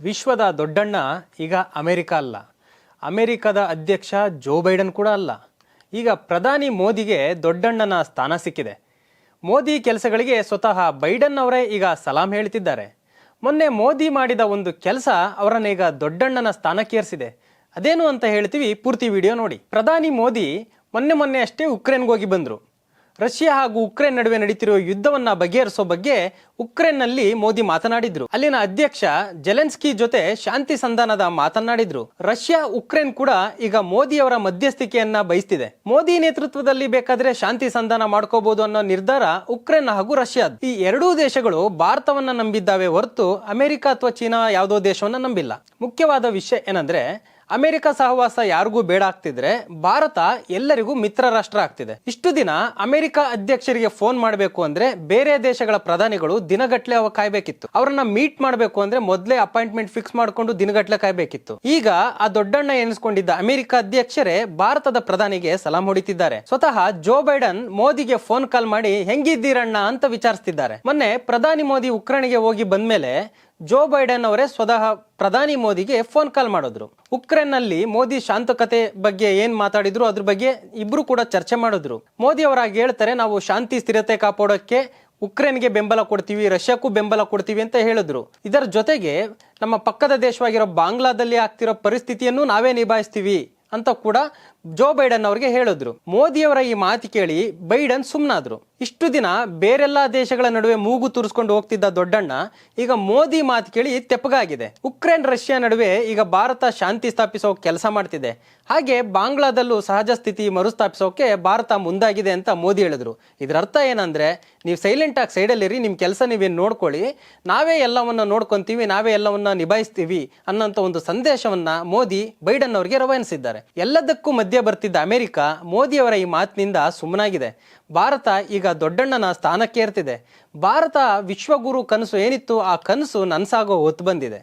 ವಿಶ್ವದ ದೊಡ್ಡಣ್ಣ ಈಗ ಅಮೆರಿಕ ಅಲ್ಲ. ಅಮೆರಿಕದ ಅಧ್ಯಕ್ಷ ಜೋ ಬೈಡನ್ ಕೂಡ ಅಲ್ಲ. ಈಗ ಪ್ರಧಾನಿ ಮೋದಿಗೆ ದೊಡ್ಡಣ್ಣನ ಸ್ಥಾನ ಸಿಕ್ಕಿದೆ. ಮೋದಿ ಕೆಲಸಗಳಿಗೆ ಸ್ವತಃ ಬೈಡನ್ ಅವರೇ ಈಗ ಸಲಾಂ ಹೇಳ್ತಿದ್ದಾರೆ. ಮೊನ್ನೆ ಮೋದಿ ಮಾಡಿದ ಒಂದು ಕೆಲಸ ಅವರನ್ನ ಈಗ ದೊಡ್ಡಣ್ಣನ ಸ್ಥಾನಕ್ಕೇರಿಸಿದೆ. ಅದೇನು ಅಂತ ಹೇಳ್ತೀವಿ ಪೂರ್ತಿ ವಿಡಿಯೋ ನೋಡಿ. ಪ್ರಧಾನಿ ಮೋದಿ ಮೊನ್ನೆ ಮೊನ್ನೆ ಅಷ್ಟೇ ಉಕ್ರೇನ್ಗೋಗಿ ಬಂದರು. ರಷ್ಯಾ ಹಾಗೂ ಉಕ್ರೇನ್ ನಡುವೆ ನಡೀತಿರುವ ಯುದ್ಧವನ್ನ ಬಗೆಹರಿಸೋ ಬಗ್ಗೆ ಉಕ್ರೇನ್ನಲ್ಲಿ ಮೋದಿ ಮಾತನಾಡಿದ್ರು. ಅಲ್ಲಿನ ಅಧ್ಯಕ್ಷ ಜೆಲೆನ್ಸ್ಕಿ ಜೊತೆ ಶಾಂತಿ ಸಂಧಾನದ ಮಾತನಾಡಿದ್ರು ರಷ್ಯಾ, ಉಕ್ರೇನ್ ಕೂಡ ಈಗ ಮೋದಿ ಅವರ ಮಧ್ಯಸ್ಥಿಕೆಯನ್ನ ಬಯಸ್ತಿದೆ. ಮೋದಿ ನೇತೃತ್ವದಲ್ಲಿ ಬೇಕಾದ್ರೆ ಶಾಂತಿ ಸಂಧಾನ ಮಾಡ್ಕೋಬಹುದು ಅನ್ನೋ ನಿರ್ಧಾರ ಉಕ್ರೇನ್ ಹಾಗೂ ರಷ್ಯಾ ಈ ಎರಡೂ ದೇಶಗಳು ಭಾರತವನ್ನ ನಂಬಿದ್ದಾವೆ ಹೊರತು ಅಮೆರಿಕ ಅಥವಾ ಚೀನಾ ಯಾವುದೋ ದೇಶವನ್ನ ನಂಬಿಲ್ಲ. ಮುಖ್ಯವಾದ ವಿಷಯ ಏನಂದ್ರೆ ಅಮೆರಿಕ ಸಹವಾಸ ಯಾರಿಗೂ ಬೇಡ ಆಗ್ತಿದ್ರೆ ಭಾರತ ಎಲ್ಲರಿಗೂ ಮಿತ್ರ ರಾಷ್ಟ್ರ ಆಗ್ತಿದೆ ಇಷ್ಟು ದಿನ ಅಮೆರಿಕ ಅಧ್ಯಕ್ಷರಿಗೆ ಫೋನ್ ಮಾಡಬೇಕು ಅಂದ್ರೆ ಬೇರೆ ದೇಶಗಳ ಪ್ರಧಾನಿಗಳು ದಿನಗಟ್ಲೆ ಅವ ಕಾಯ್ಬೇಕಿತ್ತು. ಅವರನ್ನ ಮೀಟ್ ಮಾಡಬೇಕು ಅಂದ್ರೆ ಮೊದಲೇ ಅಪಾಯಿಂಟ್ಮೆಂಟ್ ಫಿಕ್ಸ್ ಮಾಡ್ಕೊಂಡು ದಿನಗಟ್ಲೆ ಕಾಯ್ಬೇಕಿತ್ತು. ಈಗ ಆ ದೊಡ್ಡಣ್ಣ ಎನಿಸ್ಕೊಂಡಿದ್ದ ಅಮೆರಿಕ ಅಧ್ಯಕ್ಷರೇ ಭಾರತದ ಪ್ರಧಾನಿಗೆ ಸಲಾಂ ಹೊಡಿತಿದ್ದಾರೆ. ಸ್ವತಃ ಜೋ ಬೈಡನ್ ಮೋದಿಗೆ ಫೋನ್ ಕಾಲ್ ಮಾಡಿ ಹೆಂಗಿದ್ದೀರಣ್ಣ? ಅಂತ ವಿಚಾರಿಸ್ತಿದ್ದಾರೆ. ಮೊನ್ನೆ ಪ್ರಧಾನಿ ಮೋದಿ ಉಕ್ರೇನಿಗೆ ಹೋಗಿ ಬಂದ್ಮೇಲೆ ಜೋ ಬೈಡನ್ ಅವರೇ ಸ್ವತಃ ಪ್ರಧಾನಿ ಮೋದಿಗೆ ಫೋನ್ ಕಾಲ್ ಮಾಡಿದ್ರು. ಉಕ್ರೇನ್ನಲ್ಲಿ ಮೋದಿ ಶಾಂತಕತೆ ಬಗ್ಗೆ ಏನ್ ಮಾತಾಡಿದ್ರು ಅದ್ರ ಬಗ್ಗೆ ಇಬ್ರು ಕೂಡ ಚರ್ಚೆ ಮಾಡಿದ್ರು. ಮೋದಿ ಅವರಾಗಿ ಹೇಳ್ತಾರೆ, ನಾವು ಶಾಂತಿ, ಸ್ಥಿರತೆ ಕಾಪಾಡೋಕ್ಕೆ ಉಕ್ರೇನ್ಗೆ ಬೆಂಬಲ ಕೊಡ್ತೀವಿ, ರಷ್ಯಾಕ್ಕೂ ಬೆಂಬಲ ಕೊಡ್ತೀವಿ ಅಂತ ಹೇಳಿದ್ರು. ಇದರ ಜೊತೆಗೆ ನಮ್ಮ ಪಕ್ಕದ ದೇಶವಾಗಿರೋ ಬಾಂಗ್ಲಾದಲ್ಲಿ ಆಗ್ತಿರೋ ಪರಿಸ್ಥಿತಿಯನ್ನು ನಾವೇ ನಿಭಾಯಿಸ್ತೀವಿ ಅಂತ ಕೂಡ ಜೋ ಬೈಡನ್ ಅವರಿಗೆ ಹೇಳಿದ್ರು. ಮೋದಿಯವರ ಈ ಮಾತು ಕೇಳಿ ಬೈಡನ್ ಸುಮ್ಮನಾದ್ರು ಇಷ್ಟು ದಿನ ಬೇರೆಲ್ಲಾ ದೇಶಗಳ ನಡುವೆ ಮೂಗು ತುರಿಸ್ಕೊಂಡು ಹೋಗ್ತಿದ್ದ ದೊಡ್ಡಣ್ಣ ಈಗ ಮೋದಿ ಮಾತು ಕೇಳಿ ತೆಪ್ಪಗಾಗಿದೆ. ಉಕ್ರೇನ್, ರಷ್ಯಾ ನಡುವೆ ಈಗ ಭಾರತ ಶಾಂತಿ ಸ್ಥಾಪಿಸೋ ಕೆಲಸ ಮಾಡ್ತಿದೆ. ಹಾಗೆ ಬಾಂಗ್ಲಾದಲ್ಲೂ ಸಹಜ ಸ್ಥಿತಿ ಮರುಸ್ಥಾಪಿಸೋಕೆ ಭಾರತ ಮುಂದಾಗಿದೆ ಅಂತ ಮೋದಿ ಹೇಳಿದ್ರು. ಇದರ ಅರ್ಥ ಏನಂದ್ರೆ, ನೀವು ಸೈಲೆಂಟ್ ಆಗಿ ಸೈಡಲ್ಲಿರಿ ನಿಮ್ಮ ಕೆಲಸ ನೀವೇನು ನೋಡ್ಕೊಳ್ಳಿ. ನಾವೇ ಎಲ್ಲವನ್ನ ನೋಡ್ಕೊಂತೀವಿ, ನಾವೇ ಎಲ್ಲವನ್ನ ನಿಭಾಯಿಸ್ತೀವಿ ಅನ್ನೋಂಥ ಒಂದು ಸಂದೇಶವನ್ನ ಮೋದಿ ಬೈಡನ್ ಅವರಿಗೆ ರವಾನಿಸಿದ್ದಾರೆ. ಎಲ್ಲದಕ್ಕೂ ಮಧ್ಯೆ ಬರ್ತಿದ್ದ ಅಮೆರಿಕ ಮೋದಿಯವರ ಈ ಮಾತಿನಿಂದ ಸುಮ್ಮನಾಗಿದೆ. ಭಾರತ ಈಗ ದೊಡ್ಡಣ್ಣನ ಸ್ಥಾನಕ್ಕೇರ್ತಿದೆ. ಭಾರತ ವಿಶ್ವಗುರು ಕನಸು ಏನಿತ್ತು ಆ ಕನಸು ನನ್ಸಾಗೋ ಹೊತ್ತು ಬಂದಿದೆ.